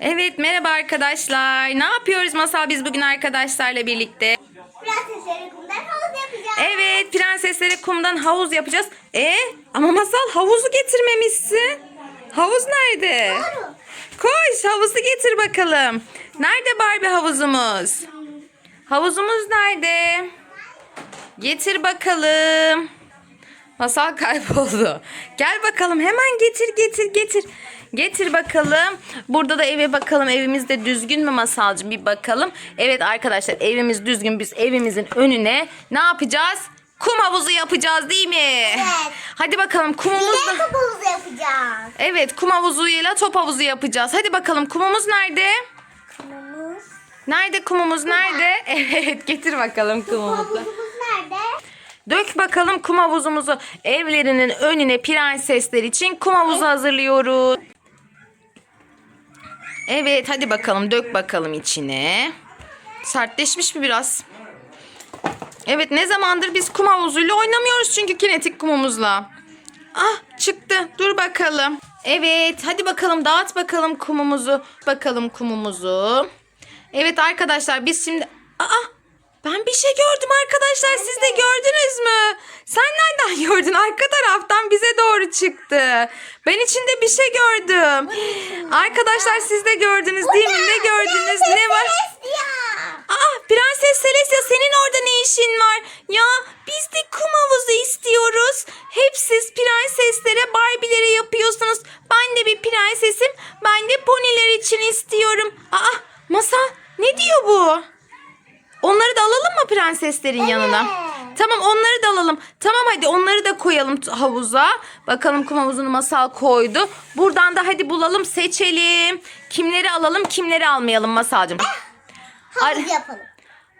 Evet merhaba arkadaşlar. Ne yapıyoruz Masal biz bugün arkadaşlarla birlikte? Prensesleri kumdan havuz yapacağız. Evet prensesleri kumdan havuz yapacağız. E ama Masal havuzu getirmemişsin. Havuz nerede? Doğru. Koş havuzu getir bakalım. Nerede Barbie havuzumuz? Havuzumuz nerede? Getir bakalım. Masal kayboldu. Gel bakalım hemen getir getir getir. Getir bakalım. Burada da eve bakalım. Evimizde düzgün mü Masalcığım bir bakalım. Evet arkadaşlar evimiz düzgün. Biz evimizin önüne ne yapacağız? Kum havuzu yapacağız değil mi? Evet. Hadi bakalım kumumuz da... de top havuzu yapacağız. Evet kum havuzuyla top havuzu yapacağız. Hadi bakalım kumumuz nerede? Kumumuz. Nerede kumumuz nerede? Evet getir bakalım kumumuzu. Dök bakalım kum havuzumuzu. Evlerinin önüne prensesler için kum havuzu hazırlıyoruz. Evet hadi bakalım dök bakalım içine. Sertleşmiş mi biraz? Evet ne zamandır biz kum havuzuyla oynamıyoruz çünkü kinetik kumumuzla. Ah çıktı. Dur bakalım. Evet hadi bakalım dağıt bakalım kumumuzu. Bakalım kumumuzu. Evet arkadaşlar biz şimdi... Aa ben bir şey gördüm arkadaşlar. Siz de gördünüz mü? Sen nereden gördün? Arka taraftan bize doğru çıktı. Ben içinde bir şey gördüm. Arkadaşlar siz de gördünüz değil mi? Ne gördünüz? Ne var? Aa Prenses Celestia senin orada ne işin var? Ya biz de kum havuzu istiyoruz. Hep siz prenseslere Barbie'lere yapıyorsunuz. Ben de bir prensesim. Ben de poniler için istiyorum. Aa Masa ne diyor bu? Onları da alalım mı prenseslerin yanına? Tamam onları da alalım. Tamam hadi onları da koyalım havuza. Bakalım kum havuzunu masal koydu. Buradan da hadi bulalım seçelim. Kimleri alalım kimleri almayalım masalcığım. Havuz yapalım.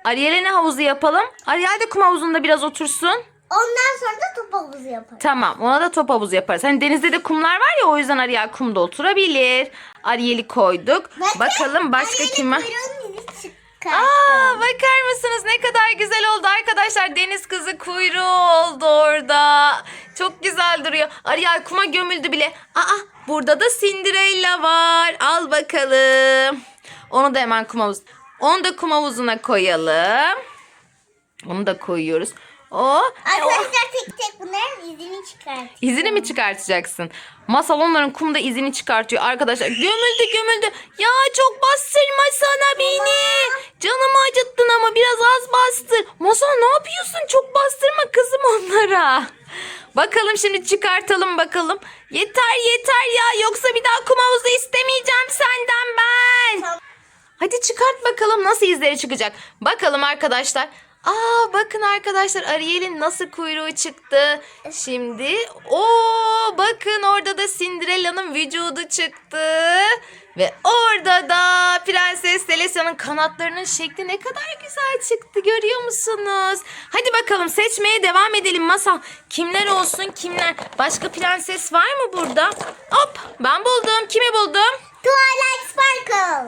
Ariel'e ne havuzu yapalım? Ariel de kum havuzunda biraz otursun. Ondan sonra da top havuzu yapalım. Tamam ona da top havuzu yaparız. Hani denizde de kumlar var ya o yüzden Ariel kumda oturabilir. Ariel'i koyduk. Bakın, Bakalım başka Ariel'in kim var? çıktı. Aa bakar mısınız ne kadar güzel oldu arkadaşlar. Deniz kızı kuyruğu oldu orada. Çok güzel duruyor. Ariel kuma gömüldü bile. Aa burada da Cinderella var. Al bakalım. Onu da hemen kum havuz. Onu da kum havuzuna koyalım. Onu da koyuyoruz. O Arkadaşlar tek tek bunların izini çıkart. İzini mi çıkartacaksın? Masal onların kumda izini çıkartıyor arkadaşlar. Gömüldü gömüldü. Ya çok bastırma sana beni. Canımı acıttın ama biraz az bastır. Masal ne yapıyorsun? Çok bastırma kızım onlara. Bakalım şimdi çıkartalım bakalım. Yeter yeter ya yoksa bir daha kum havuzu istemeyeceğim senden ben. Hadi çıkart bakalım nasıl izleri çıkacak. Bakalım arkadaşlar. Aa bakın arkadaşlar Ariel'in nasıl kuyruğu çıktı. Şimdi o bakın orada da Cinderella'nın vücudu çıktı. Ve orada da Prenses Celestia'nın kanatlarının şekli ne kadar güzel çıktı görüyor musunuz? Hadi bakalım seçmeye devam edelim Masal. Kimler olsun kimler? Başka prenses var mı burada? Hop ben buldum. Kimi buldum? Twilight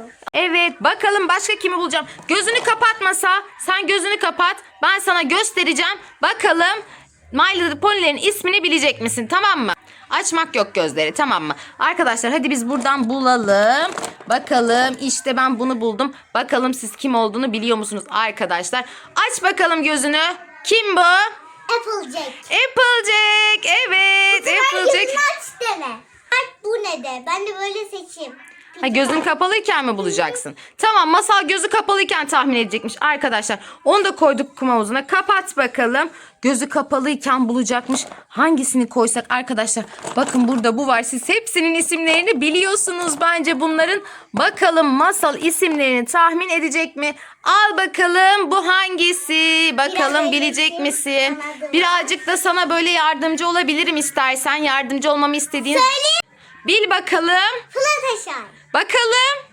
Sparkle. Evet bakalım başka kimi bulacağım. Gözünü kapatmasa sen gözünü kapat. Ben sana göstereceğim. Bakalım My Little Pony'lerin ismini bilecek misin tamam mı? Açmak yok gözleri tamam mı? Arkadaşlar hadi biz buradan bulalım. Bakalım işte ben bunu buldum. Bakalım siz kim olduğunu biliyor musunuz arkadaşlar? Aç bakalım gözünü. Kim bu? Applejack. Applejack. Evet Ben Applejack. aç deme. Bak bu ne de. Ben de böyle seçeyim. Ha gözün kapalıyken mi bulacaksın? Tamam masal gözü kapalıyken tahmin edecekmiş arkadaşlar. Onu da koyduk kum havuzuna. Kapat bakalım. Gözü kapalıyken bulacakmış. Hangisini koysak arkadaşlar? Bakın burada bu var. Siz hepsinin isimlerini biliyorsunuz bence bunların. Bakalım masal isimlerini tahmin edecek mi? Al bakalım bu hangisi? Bakalım bilecek misin? Birazcık da sana böyle yardımcı olabilirim istersen. Yardımcı olmamı istediğin. Bil bakalım. Fluttershy. Bakalım.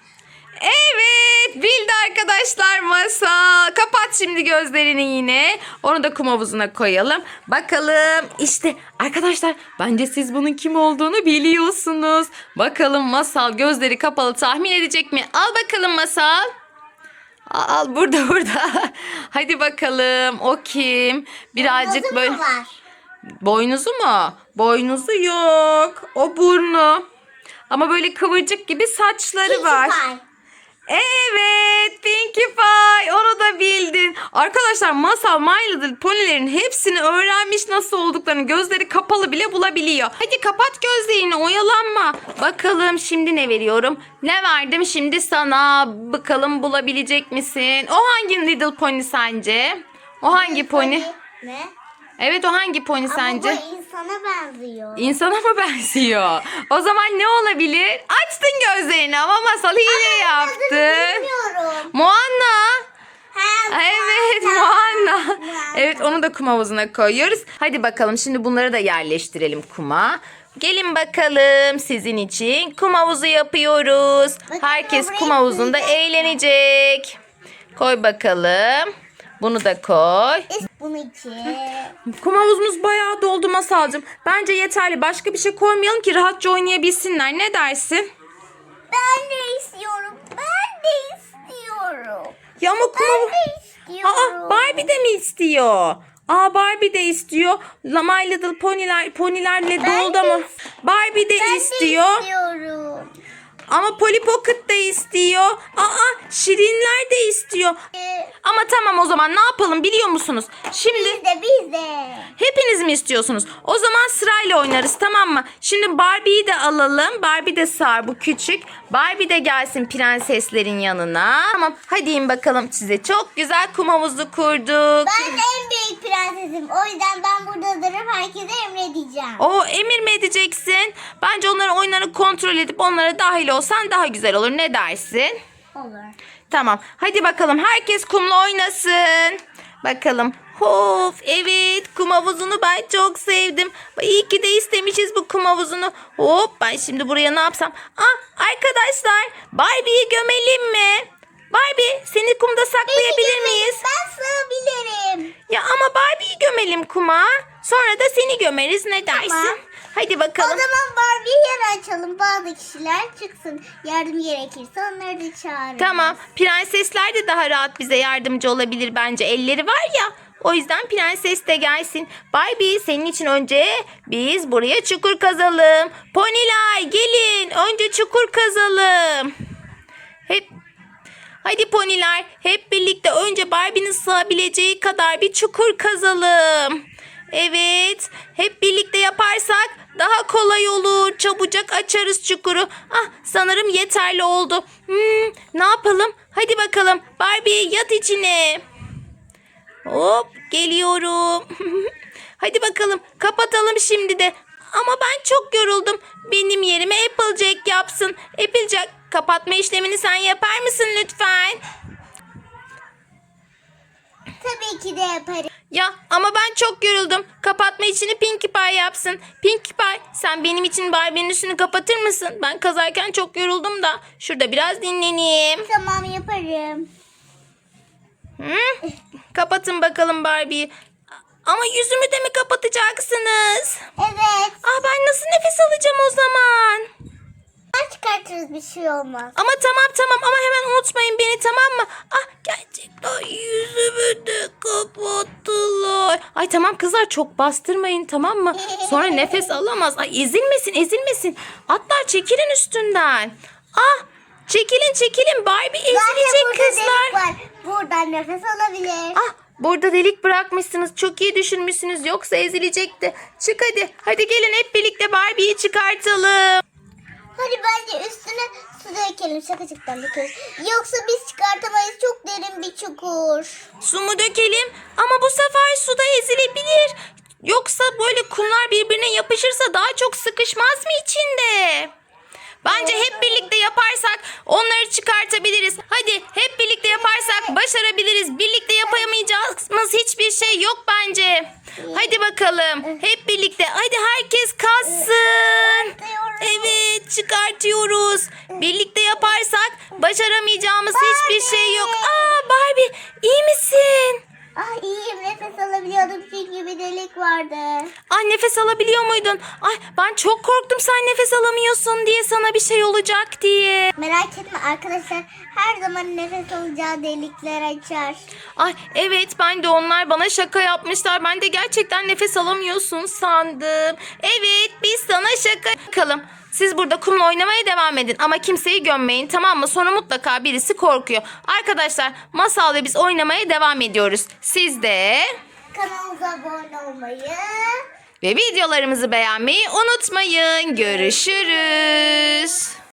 Evet bildi arkadaşlar masa. Kapat şimdi gözlerini yine. Onu da kum havuzuna koyalım. Bakalım işte arkadaşlar bence siz bunun kim olduğunu biliyorsunuz. Bakalım masal gözleri kapalı tahmin edecek mi? Al bakalım masal. Al, burada burada. Hadi bakalım o kim? Birazcık böyle. var? Boynuzu mu? Boynuzu yok. O burnu. Ama böyle kıvırcık gibi saçları Pinkie var. Pie. Evet Pinkie Pie onu da bildin. Arkadaşlar Masal My Little Pony'lerin hepsini öğrenmiş nasıl olduklarını gözleri kapalı bile bulabiliyor. Hadi kapat gözlerini oyalanma. Bakalım şimdi ne veriyorum? Ne verdim şimdi sana? Bakalım bulabilecek misin? O hangi Little Pony sence? O hangi pony? Ne? Evet o hangi pony sence? Ama bu insana benziyor. İnsana mı benziyor? O zaman ne olabilir? Açtın gözlerini ama masal hile yaptı. Bilmiyorum. Moana. Ha, Evet Moana. Evet onu da kum havuzuna koyuyoruz. Hadi bakalım şimdi bunları da yerleştirelim kuma. Gelin bakalım sizin için kum havuzu yapıyoruz. Herkes buraya kum havuzunda eğlenecek. Koy bakalım. Bunu da koy. Bunun için. Kum havuzumuz bayağı doldu Masalcığım. Bence yeterli. Başka bir şey koymayalım ki rahatça oynayabilsinler. Ne dersin? Ben de istiyorum. Ben de istiyorum. Ya ama kum Ben havu- de istiyorum. Aa Barbie de mi istiyor? Aa Barbie de istiyor. La My Little Pony'ler, ponylerle doldu ama. Barbie de Ben istiyor. de istiyorum. Ama Polly Pocket de istiyor. Aa Şirinler de istiyor. Ee, Ama tamam o zaman ne yapalım biliyor musunuz? Şimdi Biz de biz de. Hepiniz mi istiyorsunuz? O zaman sırayla oynarız tamam mı? Şimdi Barbie'yi de alalım. Barbie de sağ bu küçük. Barbie de gelsin prenseslerin yanına. Tamam hadi in bakalım size. Çok güzel kum havuzu kurduk. Ben en büyük prensesim. O yüzden ben burada durup herkese emredeceğim. O emir mi edeceksin? Bence onların oyunlarını kontrol edip onlara dahil olsan daha güzel olur. Ne dersin? Olur. Tamam. Hadi bakalım herkes kumla oynasın. Bakalım. Of evet kum havuzunu ben çok sevdim. İyi ki de istemişiz bu kum havuzunu. Hop ben şimdi buraya ne yapsam? Ah arkadaşlar Barbie'yi gömelim mi? Barbie seni kumda saklayabilir miyiz? Ben sığabilirim. Ya ama Barbie'yi gömelim kuma. Sonra da seni gömeriz ne dersin? Tamam. Hadi O bakalım. zaman Barbie'yi yer açalım. Bazı kişiler çıksın. Yardım gerekirse onları da çağırırız. Tamam. Prensesler de daha rahat bize yardımcı olabilir bence. Elleri var ya. O yüzden prenses de gelsin. Barbie senin için önce biz buraya çukur kazalım. Poniler gelin. Önce çukur kazalım. Hep Hadi poniler hep birlikte önce Barbie'nin sığabileceği kadar bir çukur kazalım. Evet hep birlikte olur. Çabucak açarız çukuru. Ah sanırım yeterli oldu. Hmm, ne yapalım? Hadi bakalım Barbie yat içine. Hop geliyorum. Hadi bakalım kapatalım şimdi de. Ama ben çok yoruldum. Benim yerime Applejack yapsın. Applejack kapatma işlemini sen yapar mısın lütfen? Tabii ki de yaparım. Ya ama ben çok yoruldum. Kapatma işini Pinkie Pie yapsın. Pinkie Pie sen benim için Barbie'nin üstünü kapatır mısın? Ben kazarken çok yoruldum da. Şurada biraz dinleneyim. Tamam yaparım. Hı? Kapatın bakalım Barbie'yi. Ama yüzümü de mi kapatacaksınız? Evet. Ah ben nasıl nefes alacağım o zaman? Çıkartırız bir şey olmaz. Ama tamam tamam ama hemen unutmayın beni tamam mı? Ah gerçekten yüzümü de kapattılar. Ay tamam kızlar çok bastırmayın tamam mı? Sonra nefes alamaz. Ay ezilmesin ezilmesin. Atlar çekilin üstünden. Ah çekilin çekilin Barbie ezilecek burada kızlar. delik var. Buradan nefes alabilir. Ah burada delik bırakmışsınız. Çok iyi düşünmüşsünüz. Yoksa ezilecekti. Çık hadi. Hadi gelin hep birlikte Barbie'yi çıkartalım. Hadi bence üstüne su dökelim şakacıktan dökeriz. Yoksa biz çıkartamayız çok derin bir çukur. Su mu dökelim? Ama bu sefer suda ezilebilir. Yoksa böyle kumlar birbirine yapışırsa daha çok sıkışmaz mı içinde? Bence hep birlikte yaparsak onları çıkartabiliriz. Hadi hep birlikte yaparsak başarabiliriz. Birlikte yapamayacağımız hiçbir şey yok bence. Hadi bakalım. Hep birlikte. Hadi herkes kassın. Evet çıkartıyoruz. Birlikte yaparsak başaramayacağımız hiçbir şey yok. Aa Barbie iyi misin? Ah iyiyim nefes alabiliyordum çünkü bir delik vardı. Ay nefes alabiliyor muydun? Ay ben çok korktum sen nefes alamıyorsun diye sana bir şey olacak diye. Merak etme arkadaşlar her zaman nefes alacağı delikler açar. Ay evet ben de onlar bana şaka yapmışlar. Ben de gerçekten nefes alamıyorsun sandım. Evet sana şaka bakalım. Siz burada kumla oynamaya devam edin ama kimseyi gömmeyin tamam mı? Sonra mutlaka birisi korkuyor. Arkadaşlar Masal ve biz oynamaya devam ediyoruz. Siz de Kanalımıza abone olmayı. ve videolarımızı beğenmeyi unutmayın. Görüşürüz.